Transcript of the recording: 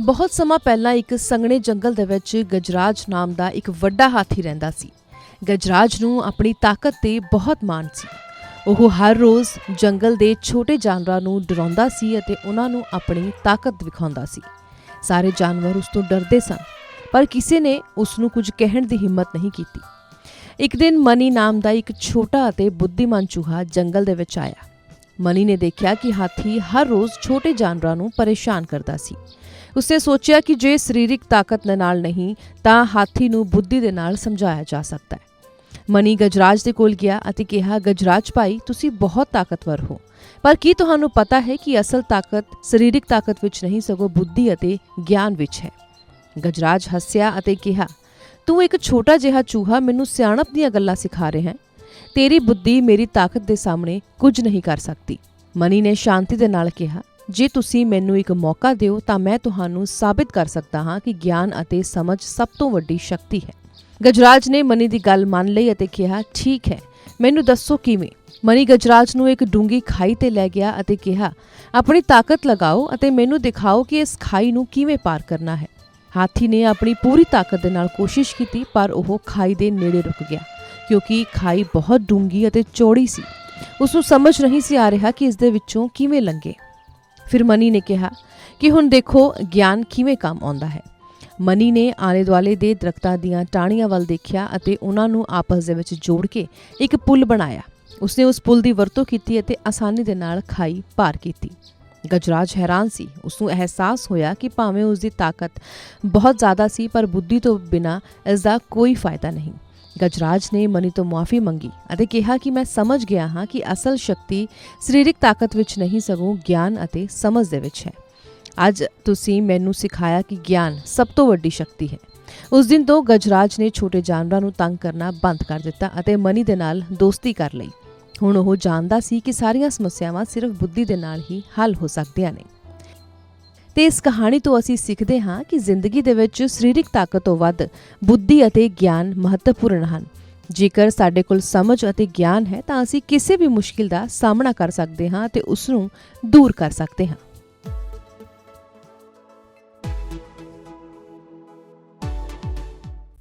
ਬਹੁਤ ਸਮਾਂ ਪਹਿਲਾਂ ਇੱਕ ਸੰਘਣੇ ਜੰਗਲ ਦੇ ਵਿੱਚ ਗਜਰਾਜ ਨਾਮ ਦਾ ਇੱਕ ਵੱਡਾ ਹਾਥੀ ਰਹਿੰਦਾ ਸੀ। ਗਜਰਾਜ ਨੂੰ ਆਪਣੀ ਤਾਕਤ ਤੇ ਬਹੁਤ ਮਾਣ ਸੀ। ਉਹ ਹਰ ਰੋਜ਼ ਜੰਗਲ ਦੇ ਛੋਟੇ ਜਾਨਵਰਾਂ ਨੂੰ ਡਰਾਉਂਦਾ ਸੀ ਅਤੇ ਉਹਨਾਂ ਨੂੰ ਆਪਣੀ ਤਾਕਤ ਵਿਖਾਉਂਦਾ ਸੀ। ਸਾਰੇ ਜਾਨਵਰ ਉਸ ਤੋਂ ਡਰਦੇ ਸਨ, ਪਰ ਕਿਸੇ ਨੇ ਉਸ ਨੂੰ ਕੁਝ ਕਹਿਣ ਦੀ ਹਿੰਮਤ ਨਹੀਂ ਕੀਤੀ। ਇੱਕ ਦਿਨ ਮਨੀ ਨਾਮ ਦਾ ਇੱਕ ਛੋਟਾ ਅਤੇ ਬੁੱਧੀਮਾਨ ਚੂਹਾ ਜੰਗਲ ਦੇ ਵਿੱਚ ਆਇਆ। ਮਨੀ ਨੇ ਦੇਖਿਆ ਕਿ ਹਾਥੀ ਹਰ ਰੋਜ਼ ਛੋਟੇ ਜਾਨਵਰਾਂ ਨੂੰ ਪਰੇਸ਼ਾਨ ਕਰਦਾ ਸੀ। ਉਸਨੇ ਸੋਚਿਆ ਕਿ ਜੇ ਸਰੀਰਕ ਤਾਕਤ ਦੇ ਨਾਲ ਨਹੀਂ, ਤਾਂ ਹਾਥੀ ਨੂੰ ਬੁੱਧੀ ਦੇ ਨਾਲ ਸਮਝਾਇਆ ਜਾ ਸਕਦਾ ਹੈ। ਮਨੀ ਗਜਰਾਜ ਦੇ ਕੋਲ ਗਿਆ ਅਤੇ ਕਿਹਾ, ਗਜਰਾਜ ਭਾਈ, ਤੁਸੀਂ ਬਹੁਤ ਤਾਕਤਵਰ ਹੋ। ਪਰ ਕੀ ਤੁਹਾਨੂੰ ਪਤਾ ਹੈ ਕਿ ਅਸਲ ਤਾਕਤ ਸਰੀਰਕ ਤਾਕਤ ਵਿੱਚ ਨਹੀਂ, ਸਗੋਂ ਬੁੱਧੀ ਅਤੇ ਗਿਆਨ ਵਿੱਚ ਹੈ? ਗਜਰਾਜ ਹੱਸਿਆ ਅਤੇ ਕਿਹਾ, ਤੂੰ ਇੱਕ ਛੋਟਾ ਜਿਹਾ ਚੂਹਾ ਮੈਨੂੰ ਸਿਆਣਪ ਦੀਆਂ ਗੱਲਾਂ ਸਿਖਾ ਰਿਹਾ ਹੈ। ਤੇਰੀ ਬੁੱਧੀ ਮੇਰੀ ਤਾਕਤ ਦੇ ਸਾਹਮਣੇ ਕੁਝ ਨਹੀਂ ਕਰ ਸਕਦੀ। ਮਨੀ ਨੇ ਸ਼ਾਂਤੀ ਦੇ ਨਾਲ ਕਿਹਾ ਜੇ ਤੁਸੀਂ ਮੈਨੂੰ ਇੱਕ ਮੌਕਾ ਦਿਓ ਤਾਂ ਮੈਂ ਤੁਹਾਨੂੰ ਸਾਬਿਤ ਕਰ ਸਕਦਾ ਹਾਂ ਕਿ ਗਿਆਨ ਅਤੇ ਸਮਝ ਸਭ ਤੋਂ ਵੱਡੀ ਸ਼ਕਤੀ ਹੈ। ਗਜਰਾਜ ਨੇ ਮਨੀ ਦੀ ਗੱਲ ਮੰਨ ਲਈ ਅਤੇ ਕਿਹਾ, ਠੀਕ ਹੈ, ਮੈਨੂੰ ਦੱਸੋ ਕਿਵੇਂ? ਮਨੀ ਗਜਰਾਜ ਨੂੰ ਇੱਕ ਡੂੰਗੀ ਖਾਈ ਤੇ ਲੈ ਗਿਆ ਅਤੇ ਕਿਹਾ, ਆਪਣੀ ਤਾਕਤ ਲਗਾਓ ਅਤੇ ਮੈਨੂੰ ਦਿਖਾਓ ਕਿ ਇਸ ਖਾਈ ਨੂੰ ਕਿਵੇਂ ਪਾਰ ਕਰਨਾ ਹੈ। ਹਾਥੀ ਨੇ ਆਪਣੀ ਪੂਰੀ ਤਾਕਤ ਦੇ ਨਾਲ ਕੋਸ਼ਿਸ਼ ਕੀਤੀ, ਪਰ ਉਹ ਖਾਈ ਦੇ ਨੇੜੇ ਰੁਕ ਗਿਆ, ਕਿਉਂਕਿ ਖਾਈ ਬਹੁਤ ਡੂੰਗੀ ਅਤੇ ਚੌੜੀ ਸੀ। ਉਸ ਨੂੰ ਸਮਝ ਨਹੀਂ ਸੀ ਆ ਰਿਹਾ ਕਿ ਇਸ ਦੇ ਵਿੱਚੋਂ ਕਿਵੇਂ ਲੰਘੇ। ਫਿਰ ਮਨੀ ਨੇ ਕਿਹਾ ਕਿ ਹੁਣ ਦੇਖੋ ਗਿਆਨ ਕਿਵੇਂ ਕੰਮ ਆਉਂਦਾ ਹੈ। ਮਨੀ ਨੇ ਆਲੇ ਦੁਆਲੇ ਦੇ ਦਰਖਤਾਂ ਦੀਆਂ ਟਾਹਣੀਆਂ ਵੱਲ ਦੇਖਿਆ ਅਤੇ ਉਹਨਾਂ ਨੂੰ ਆਪਸ ਦੇ ਵਿੱਚ ਜੋੜ ਕੇ ਇੱਕ ਪੁਲ ਬਣਾਇਆ। ਉਸਨੇ ਉਸ ਪੁਲ ਦੀ ਵਰਤੋਂ ਕੀਤੀ ਅਤੇ ਆਸਾਨੀ ਦੇ ਨਾਲ ਖਾਈ ਪਾਰ ਕੀਤੀ। ਗਜਰਾਜ ਹੈਰਾਨ ਸੀ। ਉਸ ਨੂੰ ਅਹਿਸਾਸ ਹੋਇਆ ਕਿ ਭਾਵੇਂ ਉਸ ਦੀ ਤਾਕਤ ਬਹੁਤ ਜ਼ਿਆਦਾ ਸੀ, ਪਰ ਬੁੱਧੀ ਤੋਂ ਬਿਨਾ ਇਸ ਦਾ ਕੋਈ ਫਾਇਦਾ ਨਹੀਂ। ਗਜਰਾਜ ਨੇ ਮਨੀ ਤੋਂ ਮਾਫੀ ਮੰਗੀ ਅਤੇ ਕਿਹਾ ਕਿ ਮੈਂ ਸਮਝ ਗਿਆ ਹਾਂ ਕਿ ਅਸਲ ਸ਼ਕਤੀ ਸਰੀਰਕ ਤਾਕਤ ਵਿੱਚ ਨਹੀਂ, ਸਗੋਂ ਗਿਆਨ ਅਤੇ ਸਮਝ ਦੇ ਵਿੱਚ ਹੈ। ਅੱਜ ਤੁਸੀਂ ਮੈਨੂੰ ਸਿਖਾਇਆ ਕਿ ਗਿਆਨ ਸਭ ਤੋਂ ਵੱਡੀ ਸ਼ਕਤੀ ਹੈ। ਉਸ ਦਿਨ ਤੋਂ ਗਜਰਾਜ ਨੇ ਛੋਟੇ ਜਾਨਵਰਾਂ ਨੂੰ ਤੰਗ ਕਰਨਾ ਬੰਦ ਕਰ ਦਿੱਤਾ ਅਤੇ ਮਨੀ ਦੇ ਨਾਲ ਦੋਸਤੀ ਕਰ ਲਈ। ਹੁਣ ਉਹ ਜਾਣਦਾ ਸੀ ਕਿ ਸਾਰੀਆਂ ਸਮੱਸਿਆਵਾਂ ਸਿਰਫ ਬੁੱਧੀ ਦੇ ਨਾਲ ਹੀ ਹੱਲ ਹੋ ਸਕਦੀਆਂ ਨੇ। ਤੇ ਇਸ ਕਹਾਣੀ ਤੋਂ ਅਸੀਂ ਸਿੱਖਦੇ ਹਾਂ ਕਿ ਜ਼ਿੰਦਗੀ ਦੇ ਵਿੱਚ ਸਰੀਰਕ ਤਾਕਤ ਤੋਂ ਵੱਧ ਬੁੱਧੀ ਅਤੇ ਗਿਆਨ ਮਹੱਤਵਪੂਰਨ ਹਨ। ਜੇਕਰ ਸਾਡੇ ਕੋਲ ਸਮਝ ਅਤੇ ਗਿਆਨ ਹੈ ਤਾਂ ਅਸੀਂ ਕਿਸੇ ਵੀ ਮੁਸ਼ਕਿਲ ਦਾ ਸਾਹਮਣਾ ਕਰ ਸਕਦੇ ਹਾਂ ਤੇ ਉਸ ਨੂੰ ਦੂਰ ਕਰ ਸਕਦੇ ਹਾਂ।